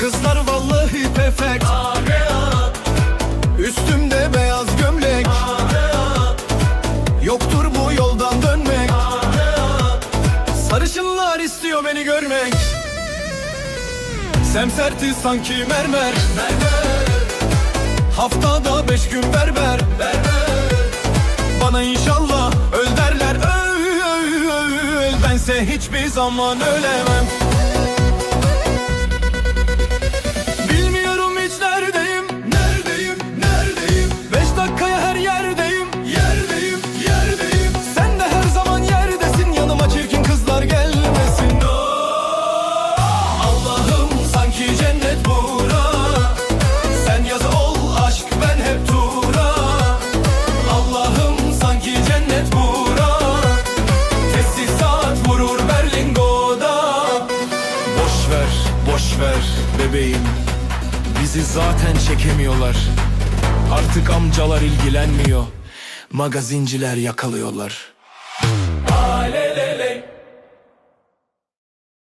Kızlar vallahi perfect. Üstümde beyaz gömlek. Yoktur bu yoldan dönmek. Sarışınlar istiyor beni görmek. Semserti sanki mermer. Haftada beş gün berber. Bana inşallah öl derler. Öl, öl, öl. Bense hiçbir zaman ölemem Boş ver, bebeğim. Bizi zaten çekemiyorlar. Artık amcalar ilgilenmiyor. Magazinciler yakalıyorlar